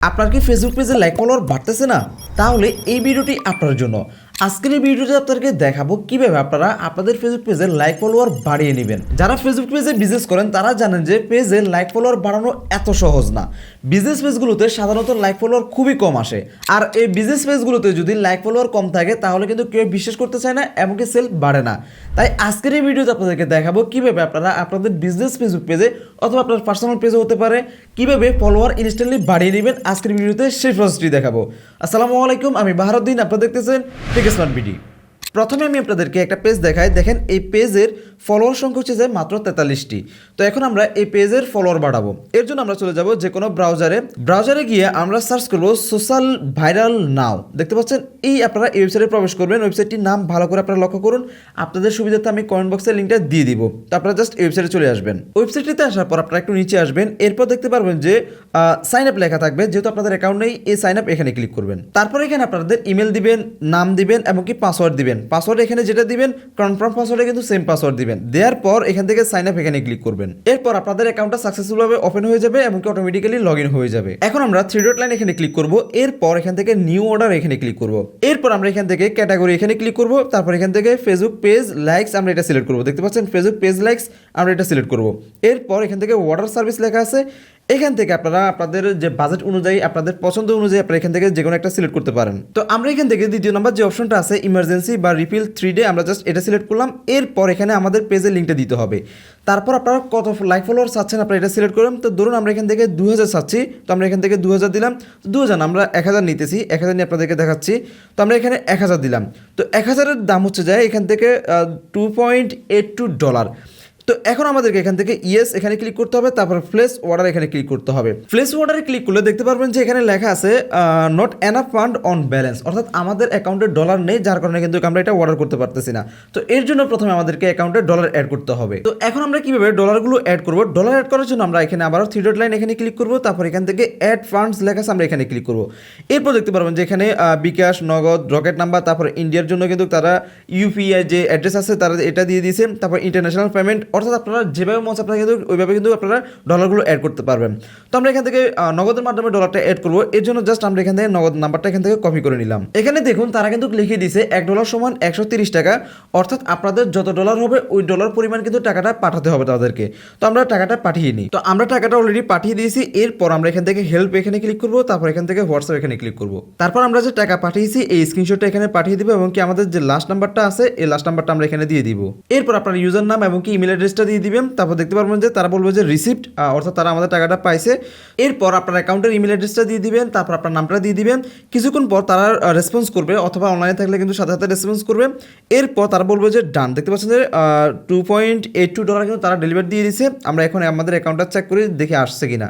আপনার কি ফেসবুক পেজে লাইক ফলোয়ার বাড়তেছে না? তাহলে এই ভিডিওটি আপনার জন্য। আজকের এই ভিডিওতে আপনাদেরকে দেখাবো কীভাবে আপনারা আপনাদের ফেসবুক পেজে লাইক ফলোয়ার বাড়িয়ে নেবেন। যারা ফেসবুক পেজে বিজনেস করেন, তারা জানেন যে পেজে লাইক ফলোয়ার বাড়ানো এত সহজ না। বিজনেস পেজগুলোতে সাধারণত লাইক ফলোয়ার খুবই কম আসে। আর এই বিজনেস পেজগুলোতে যদি লাইক ফলোয়ার কম থাকে, তাহলে কিন্তু কেউ বিশ্বাস করতে চায় না, এমনকি সেল বাড়ে না। তাই আজকের এই ভিডিওতে আপনাদেরকে দেখাবো কীভাবে আপনারা আপনাদের বিজনেস ফেসবুক পেজে অথবা আপনার পার্সোনাল পেজে হতে পারে, কীভাবে ফলোয়ার ইনস্ট্যান্টলি বাড়িয়ে নেবেন, আজকের ভিডিওতে সেই প্রসেসটি দেখাবো। আসসালামু আলাইকুম, আমি বাহারুদ্দিন, আপনারা দেখতেছেন টেক স্মার্ট বিডি প্রথমে আমি আপনাদেরকে একটা পেজ দেখাই। দেখেন, এই পেজের ফলোয়ার সংখ্যা হচ্ছে যে মাত্র তেতাল্লিশটি। তো এখন আমরা এই পেজের ফলোয়ার বাড়াবো। এর জন্য আমরা চলে যাব যে কোনো ব্রাউজারে ব্রাউজারে গিয়ে আমরা সার্চ করব সোশ্যাল ভাইরাল নাও দেখতে পাচ্ছেন? এই আপনারা এই ওয়েবসাইটে প্রবেশ করবেন। ওয়েবসাইটটির নাম ভালো করে আপনারা লক্ষ্য করুন। আপনাদের সুবিধার্থে আমি কমেন্ট বক্সে লিঙ্কটা দিয়ে দিব। তো আপনারা জাস্ট ওয়েবসাইটে চলে আসবেন। ওয়েবসাইটটিতে আসার পর আপনারা একটু নিচে আসবেন। এরপর দেখতে পারবেন যে সাইন আপ লেখা থাকবে। যেহেতু আপনাদের অ্যাকাউন্ট নেই, এই সাইন আপ এখানে ক্লিক করবেন। তারপর এখানে আপনাদের ইমেল দিবেন, নাম দিবেন এমনকি পাসওয়ার্ড দিবেন। পাসওয়ার্ড এখানে যেটা দিবেন কনফার্ম পাসওয়ার্ডে কিন্তু সেম পাসওয়ার্ড দিবেন। দেওয়ার পর এখান থেকে সাইন আপ এখানে ক্লিক করবেন। এরপর আপনাদের অ্যাকাউন্টটা সাকসেসফুলভাবে ওপেন হয়ে যাবে এমনকি অটোমেটিক্যালি লগ ইন হয়ে যাবে। এখন আমরা থ্রি ডট লাইন এখানে ক্লিক করব। এরপর এখান থেকে নিউ অর্ডার এখানে ক্লিক করব। এরপর আমরা এখান থেকে ক্যাটাগরি এখানে ক্লিক করব। তারপর এখান থেকে ফেসবুক পেজ লাইকস আমরা এটা সিলেক্ট করব। দেখতে পাচ্ছেন ফেসবুক পেজ লাইকস আমরা এটা সিলেক্ট করব। এরপর এখান থেকে ওয়াটার সার্ভিস লেখা আছে। এখান থেকে আপনারা আপনাদের যে বাজেট অনুযায়ী, আপনাদের পছন্দ অনুযায়ী আপনারা এখান থেকে যে কোনো একটা সিলেক্ট করতে পারেন। তো আমরা এখান থেকে দ্বিতীয় নম্বর যে অপশনটা আছে ইমার্জেন্সি বা রিফিল থ্রি ডে আমরা জাস্ট এটা সিলেক্ট করলাম। এরপর এখানে আমাদের পেজের লিঙ্কটা দিতে হবে। তারপর আপনারা কত লাইক ফলোয়ার চাচ্ছেন আপনারা এটা সিলেক্ট করলাম। তো ধরুন আমরা এখান থেকে দু হাজার চাচ্ছি, তো আমরা এখান থেকে দু হাজার দিলাম। দু হাজার আমরা এক হাজার নিতেছি। এক হাজার নিয়ে আপনাদেরকে দেখাচ্ছি। তো আমরা এখানে এক হাজার দিলাম। তো এক হাজারের দাম হচ্ছে যায় এখান থেকে two point eight two dollar তো এখন আমাদেরকে এখান থেকে ইয়েস এখানে ক্লিক করতে হবে, তারপর প্লেস অর্ডার এখানে ক্লিক করতে হবে। প্লেস অর্ডারে ক্লিক করলে দেখতে পারবেন যে এখানে লেখা আছে not enough fund on balance অর্থাৎ আমাদের অ্যাকাউন্টে ডলার নেই, যার কারণে কিন্তু আমরা এটা অর্ডার করতে পারতেছি না। তো এর জন্য প্রথমে আমাদেরকে অ্যাকাউন্টে ডলার অ্যাড করতে হবে। তো এখন আমরা কীভাবে ডলারগুলো অ্যাড করব? ডলার অ্যাড করার জন্য আমরা এখানে আবারও থ্রি ডট লাইন এখানে ক্লিক করব, তারপর এখান থেকে অ্যাড ফান্ডস লেখা আছে, আমরা এখানে ক্লিক করব। এরপর দেখতে পারবেন যে এখানে বিকাশ, নগদ রকেট নাম্বার তারপর ইন্ডিয়ার জন্য কিন্তু তারা ইউপিআই যে অ্যাড্রেস আছে, তারা এটা দিয়ে দিয়েছে, তারপর ইন্টারন্যাশনাল পেমেন্ট অর্থাৎ আপনারা যেভাবে মন আপনারা কিন্তু ওইভাবে কিন্তু আপনারা ডলারগুলো অ্যাড করতে পারবেন। তো আমরা এখান থেকে নগদের মাধ্যমে ডলারটা অ্যাড করব। এর জন্য জাস্ট আমরা এখান থেকে নগদ নাম্বারটা এখান থেকে কপি করে নিলাম। এখানে দেখুন, তারা কিন্তু লিখে দিয়েছে এক ডলার সমান একশো টাকা। অর্থাৎ আপনাদের যত ডলার হবে, ওই ডলার পরিমাণ কিন্তু টাকাটা পাঠাতে হবে তাদেরকে। তো আমরা টাকাটা পাঠিয়ে নিই। তো আমরা টাকাটা অলরেডি পাঠিয়ে দিয়েছি। এরপর আমরা এখান থেকে হেল্প এখানে ক্লিক করব। তারপর এখান থেকে হোয়াটসঅ্যাপ এখানে ক্লিক করব। তারপর আমরা যে টাকা পাঠিয়েছি, এই স্ক্রিনশটটা এখানে পাঠিয়ে দিব এবং কি আমাদের যে লাস্ট নাম্বারটা আছে, এই লাস্ট নাম্বারটা আমরা এখানে দিয়ে দিব। এরপর আপনার ইউজার নাম এবং কি ইমেল অ্যাড্রেসটা দিয়ে দিবেন, তারপর দেখতে পারবেন যে তারা বলবে যে রিসিপ্ট অর্থাৎ তারা আমাদের টাকাটা পাইছে। এরপর আপনার অ্যাকাউন্টের ইমেল অ্যাড্রেসটা দিয়ে দিবেন, তারপর আপনার নামটা দিয়ে দিবেন। কিছুক্ষণ পর তারা রেসপন্স করবে, অথবা অনলাইনে থাকলে কিন্তু সাথে সাথে রেসপন্স করবে। এরপর তারা বলবে যে ডান দেখতে পাচ্ছেন যে two point eight two dollar কিন্তু তারা ডেলিভারি দিয়ে দিয়েছে আমরা এখন আমাদের অ্যাকাউন্টটা চেক করে, দেখে আসছে কিনা।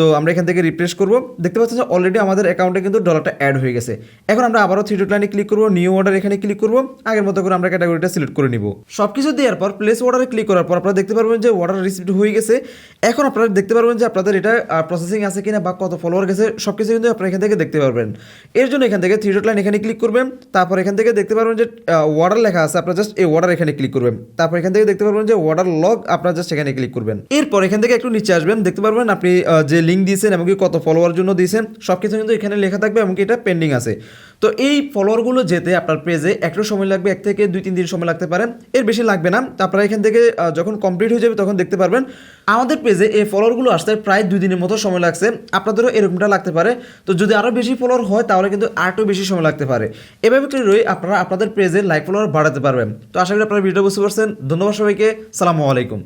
তো আমরা এখান থেকে রিপ্লেস করব। দেখতে পাচ্ছেন যে অলরেডি আমাদের অ্যাকাউন্টে কিন্তু ডলারটা অ্যাড হয়ে গেছে। এখন আমরা আবারও থ্রি ডট লাইনে ক্লিক করব নিউ অর্ডার এখানে ক্লিক করব, আগের মতো করে আমরা ক্যাটাগরিটা সিলেক্ট করে নিব। সব কিছু দেওয়ার পর প্লেস অর্ডারে ক্লিক করার পর আপনারা দেখতে পারবেন যে অর্ডার রিসিপ্ট হয়ে গেছে। এখন আপনারা দেখতে পারবেন যে আপনাদের এটা প্রসেসিং আছে কিনা বা কত ফলোয়ার গেছে সব কিছু কিন্তু আপনারা এখান থেকে দেখতে পারবেন। এর জন্য এখান থেকে থ্রি ডট লাইন এখানে ক্লিক করবেন। তারপর এখান থেকে দেখতে পারবেন যে অর্ডার লেখা আছে, আপনারা জাস্ট এই অর্ডার এখানে ক্লিক করবেন। তারপর এখান থেকে দেখতে পারবেন যে অর্ডার লগ আপনারা জাস্ট এখানে ক্লিক করবেন। এরপর এখান থেকে একটু নিচে আসবেন। দেখতে পারবেন আপনি যে লিঙ্ক দিয়েছেন এমনকি কত ফলোয়ার জন্য দিয়েছেন সব কিছু কিন্তু এখানে লেখা থাকবে এমনকি এটা পেন্ডিং আছে। তো এই ফলোয়ারগুলো যেতে আপনার পেজে একটু সময় লাগবে, এক থেকে দুই, তিন দিন সময় লাগতে পারে। এর বেশি লাগবে না। তারপরে এখান থেকে যখন কমপ্লিট হয়ে যাবে তখন দেখতে পারবেন। আমাদের পেজে এই ফলোয়ারগুলো আসতে প্রায় দুই দিনের মতো সময় লাগছে। আপনাদেরও এরকমটা লাগতে পারে। তো যদি আরও বেশি ফলোয়ার হয়, তাহলে কিন্তু আরেকটু বেশি সময় লাগতে পারে। এভাবে রয়ে আপনারা আপনাদের পেজে লাইক ফলোয়ার বাড়াতে পারবেন। তো আশা করি আপনারা ভিডিও বুঝতে পারছেন। ধন্যবাদ সবাইকে। সালামু আলাইকুম।